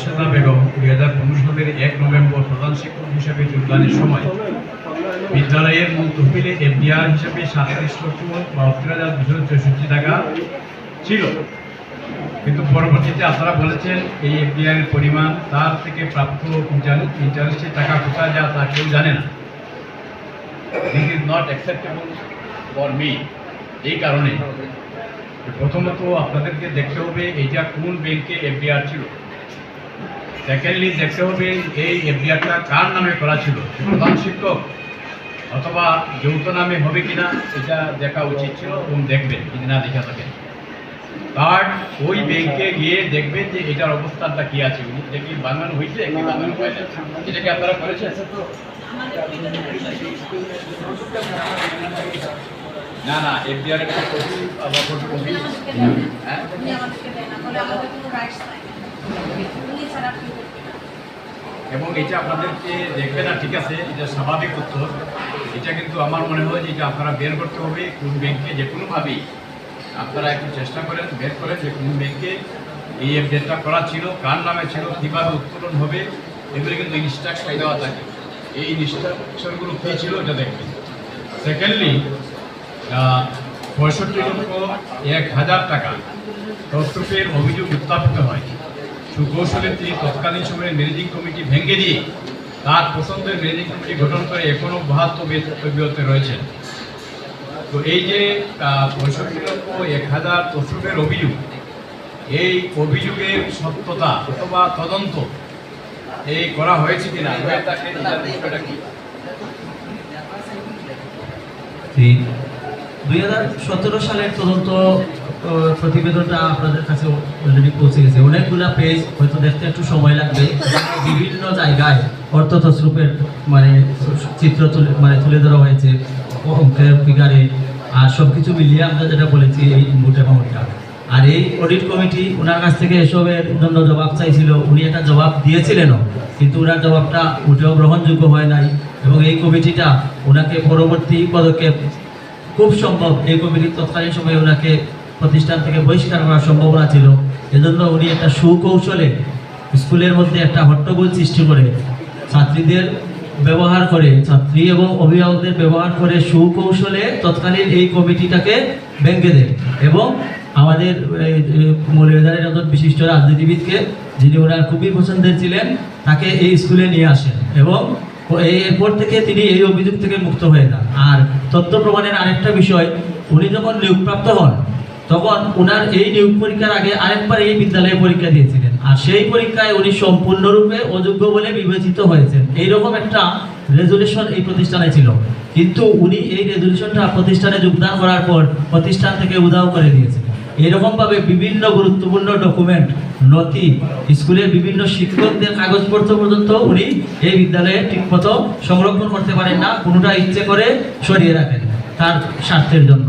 রাশেদা বেগম দুই হাজার পনেরো সালের এক নভেম্বর প্রধান শিক্ষক হিসেবে যোগদানের সময় বিদ্যালয়ের মূল তহবিলে এফডিআর হিসেবে সাতত্রিশ লক্ষ বাহাত্তর হাজার দুশো চৌষট্টি টাকা ছিল। কিন্তু পরবর্তীতে আপনারা বলেছেন, এই এফডিআর এর পরিমাণ তার থেকে প্রাপ্ত ইন্টারেস্টের টাকা কোথায় যা তা কেউ জানে না। This is not acceptable for me এই কারণে প্রথমত আপনাদেরকে দেখতে হবে, এইটা কোন ব্যাংকে এফডিআর ছিল। সেকেন্ডলি দেখতে হবে এই এফডিআরটা কার নামে করা ছিল? প্রধান শিক্ষক অথবা যৌথ নামে হবে কিনা এটা দেখা উচিত ছিল, এবং দেখবেন, যদি না দেখা থাকেন। থার্ড ওই ব্যাংকে গিয়ে দেখবেন যে এটার অবস্থানটা কি আছে। এটা কি বানানো হয়েছে কি বানানো হয়েছে এটা কি আপনারা করেছেন? না না এফডিআর একটা হ্যাঁ উনি আমাদেরকে দেয় না বলে আমাদের কোনো রাইটস নাই উনি ছাড়া আপনি করতে না এবং এটা আপনাদেরকে দেখবে না, ঠিক আছে? এটা স্বাভাবিক উত্তর এটা কিন্তু আমার মনে হয় যে এটা আপনারা বের করতে হবে কোন ব্যাংকে, যে কোনোভাবেই। আপনারা একটু চেষ্টা করেন, বের করেন যে কোন ব্যাংকে এই আপডেটটা করা ছিল, কার নামে ছিল, কীভাবে উত্তোলন হবে, এগুলো কিন্তু ইনস্ট্রাকশন দেওয়া থাকে। এই ইনস্ট্রাকশনগুলো কী ছিল, এটা দেখবেন। সেকেন্ডলি পঁয়ষট্টি লক্ষ এক হাজার টাকা তথ্যপের অভিযোগ উত্থাপিত হয়। সুকৌশলে তিনি তৎকালীন সময়ে ম্যানেজিং কমিটি ভেঙে দিয়ে তার পছন্দের ম্যানেজিং কমিটি গঠন করে এখনও বাহাত্তর অব্যাহত রয়েছেন তো এই যে পঁয়ষট্টি লক্ষ এক হাজার তথ্যপের অভিযোগ, এই অভিযোগের সত্যতা অথবা তদন্ত এই করা হয়েছে কিনা দুই হাজার সতেরো সালের তদন্ত প্রতিবেদনটা আপনাদের কাছে অলরেডি পৌঁছে গেছে। অনেকগুলা পেজ হয়তো দেখতে একটু সময় লাগবে। বিভিন্ন জায়গায় অর্থ মানে চিত্র তুলে মানে তুলে ধরা হয়েছে। ফিগারে আর সব কিছু মিলিয়ে আমরা যেটা বলেছি, এই মোট অ্যামাউন্টটা আর এই অডিট কমিটি ওনার কাছ থেকে এসবের জন্য জবাব চাইছিল। উনি একটা জবাব দিয়েছিলেনও, কিন্তু ওনার জবাবটা মোটেও গ্রহণযোগ্য হয় নাই। এবং এই কমিটিটা ওনাকে পরবর্তী পদক্ষেপ, খুব সম্ভব, এই কমিটির তৎকালীন সময়ে ওনাকে প্রতিষ্ঠান থেকে বহিষ্কার করার সম্ভাবনা ছিল। এজন্য উনি একটা সুকৌশলে স্কুলের মধ্যে একটা হট্টগোল সৃষ্টি করে ছাত্রীদের ব্যবহার করে, ছাত্রী এবং অভিভাবকদের ব্যবহার করে সুকৌশলে তৎকালীন এই কমিটিটাকে ভেঙে দেয় এবং আমাদের মৌলবাজারের একজন বিশিষ্ট রাজনীতিবিদকে, যিনি ওনার খুবই পছন্দের ছিলেন, তাকে এই স্কুলে নিয়ে আসেন এবং এরপর থেকে তিনি এই অভিযোগ থেকে মুক্ত হয়ে যান। আর তথ্য প্রমাণের আরেকটা বিষয়, উনি যখন নিয়োগপ্রাপ্ত হন তখন ওনার এই নিয়োগ পরীক্ষার আগে আরেকবার এই বিদ্যালয়ে পরীক্ষা দিয়েছিলেন। আর সেই পরীক্ষায় উনি সম্পূর্ণরূপে অযোগ্য বলে বিবেচিত হয়েছেন। এইরকম একটা রেজলিউশন এই প্রতিষ্ঠানে ছিল। কিন্তু উনি এই রেজলিউশনটা প্রতিষ্ঠানে যোগদান করার পর প্রতিষ্ঠান থেকে উদাও করে দিয়েছেন এরকমভাবে বিভিন্ন গুরুত্বপূর্ণ ডকুমেন্ট, নথি, স্কুলের বিভিন্ন শিক্ষকদের কাগজপত্র পর্যন্ত উনি এই বিদ্যালয়ে ঠিকমতো সংরক্ষণ করতে পারেন না, কোনোটা ইচ্ছে করে সরিয়ে রাখেন তার স্বার্থের জন্য।